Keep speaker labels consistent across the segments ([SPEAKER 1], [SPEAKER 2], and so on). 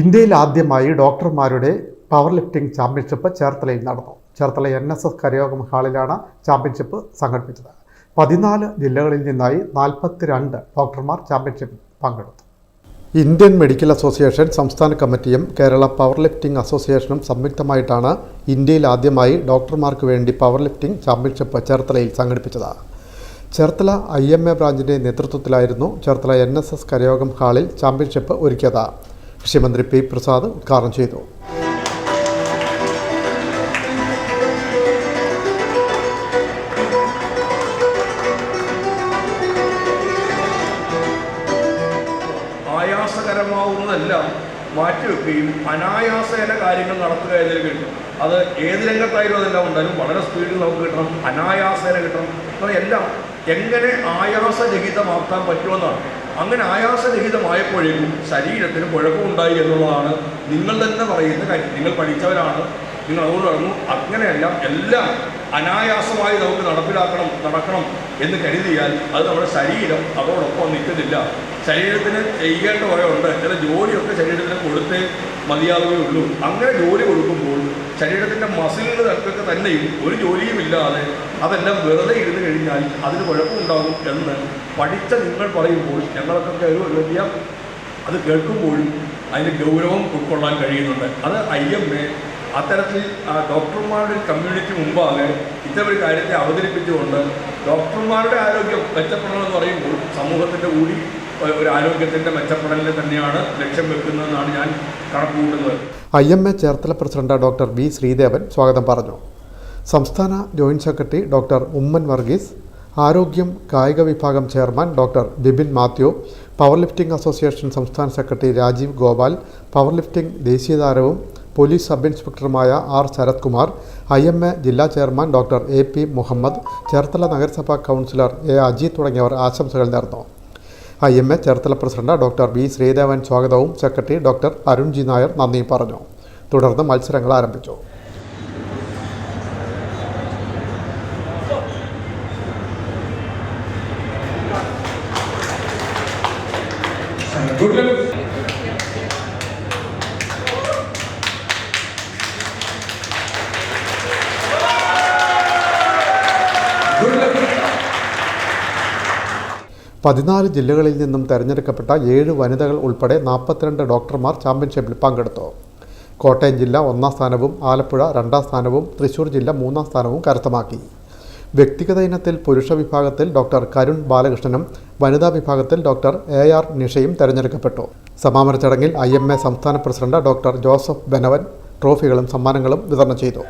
[SPEAKER 1] ഇന്ത്യയിൽ ആദ്യമായി ഡോക്ടർമാരുടെ പവർ ലിഫ്റ്റിംഗ് ചാമ്പ്യൻഷിപ്പ് ചേർത്തലയിൽ നടന്നു. ചേർത്തല എൻ എസ് എസ് കരയോഗം ഹാളിലാണ് ചാമ്പ്യൻഷിപ്പ് സംഘടിപ്പിച്ചത്. പതിനാല് ജില്ലകളിൽ നിന്നായി നാൽപ്പത്തിരണ്ട് ഡോക്ടർമാർ ചാമ്പ്യൻഷിപ്പിൽ പങ്കെടുത്തു. ഇന്ത്യൻ മെഡിക്കൽ അസോസിയേഷൻ സംസ്ഥാന കമ്മിറ്റിയും കേരള പവർ ലിഫ്റ്റിംഗ് അസോസിയേഷനും സംയുക്തമായിട്ടാണ് ഇന്ത്യയിൽ ആദ്യമായി ഡോക്ടർമാർക്ക് വേണ്ടി പവർ ലിഫ്റ്റിംഗ് ചാമ്പ്യൻഷിപ്പ് ചേർത്തലയിൽ സംഘടിപ്പിച്ചത്. ചേർത്തല ഐ എം എ ബ്രാഞ്ചിന്റെ നേതൃത്വത്തിലായിരുന്നു ചേർത്തല എൻ എസ് എസ് കരയോഗം ഹാളിൽ ചാമ്പ്യൻഷിപ്പ് ഒരുക്കിയത്. കൃഷിമന്ത്രി പി പ്രസാദ് ഉദ്ഘാടനം ചെയ്തു.
[SPEAKER 2] ആയാസകരമാവുന്നതെല്ലാം മാറ്റിവെക്കുകയും അനായാസേന കാര്യങ്ങൾ നടത്തുക എന്നതിൽ കിട്ടും. അത് ഏത് രംഗത്തായാലും അതെല്ലാം ഉണ്ടായാലും വളരെ സ്പീഡിൽ നമുക്ക് കിട്ടണം. അനായാസേന കിട്ടണം. അപ്പോൾ എല്ലാം എങ്ങനെ ആയാസരഹിതമാക്കാൻ പറ്റുമെന്നാണ്. അങ്ങനെ ആയാസരഹിതമായപ്പോഴേക്കും ശരീരത്തിന് കുഴപ്പമുണ്ടായി എന്നുള്ളതാണ് നിങ്ങൾ തന്നെ പറയുന്ന കാര്യം. നിങ്ങൾ പഠിച്ചവരാണ്. നിങ്ങൾ അതുകൊണ്ട് പറഞ്ഞു അങ്ങനെയല്ല എല്ലാം അനായാസമായി നമുക്ക് നടപ്പിലാക്കണം നടക്കണം എന്ന് കരുതിയാൽ അത് നമ്മുടെ ശരീരം അതോടൊപ്പം നിൽക്കുന്നില്ല. ശരീരത്തിന് ചെയ്യേണ്ട കുറേ ഉണ്ട്. ചില ജോലിയൊക്കെ ശരീരത്തിന് കൊടുത്തേ മതിയാവുകയുള്ളൂ. അങ്ങനെ ജോലി കൊടുക്കുമ്പോൾ ശരീരത്തിന്റെ ഒക്കെ തന്നെയും ഒരു ജോലിയും ഇല്ലാതെ അതെല്ലാം വെറുതെ ഇരുന്ന് കഴിഞ്ഞാൽ അതിന് കുഴപ്പമുണ്ടാകും എന്ന് പഠിച്ച നിങ്ങൾ പറയുമ്പോൾ ഞങ്ങൾക്കൊക്കെ ഒരു വലിയ അത് കേൾക്കുമ്പോഴും അതിന് ഗൗരവം ഉൾക്കൊള്ളാൻ കഴിയുന്നുണ്ട്. അത് ഐ എം എ അത്തരത്തിൽ ഡോക്ടർമാരുടെ കമ്മ്യൂണിറ്റി മുമ്പാകെ ഇത്തരം കാര്യത്തെ അവതരിപ്പിച്ചുകൊണ്ട് ഡോക്ടർമാരുടെ ആരോഗ്യം മെച്ചപ്പെടണമെന്ന് പറയുമ്പോൾ സമൂഹത്തിന്റെ കൂടി ഒരു ആരോഗ്യത്തിന്റെ മെച്ചപ്പെടലിനെ തന്നെയാണ് ലക്ഷ്യം വെക്കുന്നതെന്നാണ് ഞാൻ കണക്കുകൂട്ടുന്നത്.
[SPEAKER 1] I M A Cherthala president doctor V Sreedevan സ്വാഗതം പറഞ്ഞു. സംസ്ഥാന joint secretary doctor Oommen Varghese ആരോഗ്യം കായിക വിഭാഗം chairman doctor Bibin Mathew power lifting association സംസ്ഥാന secretary Rajeev Gopal power lifting ദേശീയ താരവും police sub ഇൻസ്പെക്ടറുമായ R Sarath Kumar I M A ജില്ലാ chairman doctor A P Muhammad Cherthala നഗരസഭാ councillor A Aji തുടങ്ങിയവർ ആശംസകൾ നേർന്നു. I M A Cherthala president doctor B Sreedevan. സ്വാഗതവും. Secretary doctor Arun G Nair നന്ദിയും പറഞ്ഞു. തുടർന്ന് മത്സരങ്ങൾ ആരംഭിച്ചു.
[SPEAKER 3] Good luck.
[SPEAKER 1] പതിനാല് ജില്ലകളിൽ നിന്നും തെരഞ്ഞെടുക്കപ്പെട്ട ഏഴ് വനിതകൾ ഉൾപ്പെടെ നാൽപ്പത്തിരണ്ട് ഡോക്ടർമാർ ചാമ്പ്യൻഷിപ്പിൽ പങ്കെടുത്തു. കോട്ടയം ജില്ല ഒന്നാം സ്ഥാനവും ആലപ്പുഴ രണ്ടാം സ്ഥാനവും തൃശൂർ ജില്ല മൂന്നാം സ്ഥാനവും കരസ്ഥമാക്കി. വ്യക്തിഗത ഇനത്തിൽ പുരുഷ വിഭാഗത്തിൽ ഡോക്ടർ കരുൺ ബാലകൃഷ്ണനും വനിതാ വിഭാഗത്തിൽ ഡോക്ടർ എ ആർ നിഷയും തെരഞ്ഞെടുക്കപ്പെട്ടു. സമാപന ചടങ്ങിൽ ഐ എം എ സംസ്ഥാന പ്രസിഡന്റ് ഡോക്ടർ ജോസഫ് ബെനവൻ ട്രോഫികളും സമ്മാനങ്ങളും വിതരണം ചെയ്തു.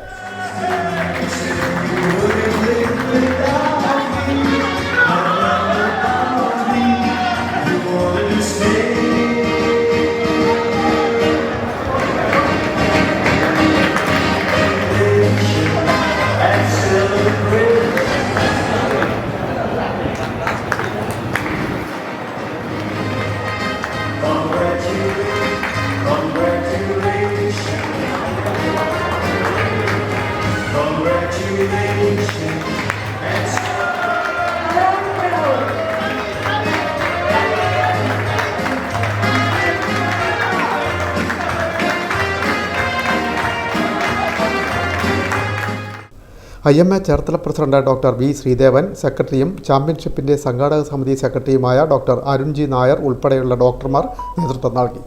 [SPEAKER 1] I M A Cherthala president doctor V Sreedevan സെക്രട്ടറിയും ചാമ്പ്യൻഷിപ്പിന്റെ സംഘാടക സമിതി സെക്രട്ടറിയുമായ ഡോക്ടർ അരുൺജി നായർ ഉൾപ്പെടെയുള്ള ഡോക്ടർമാർ നേതൃത്വം നൽകി.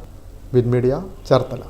[SPEAKER 1] വിൻമീഡിയ ചേർത്തല.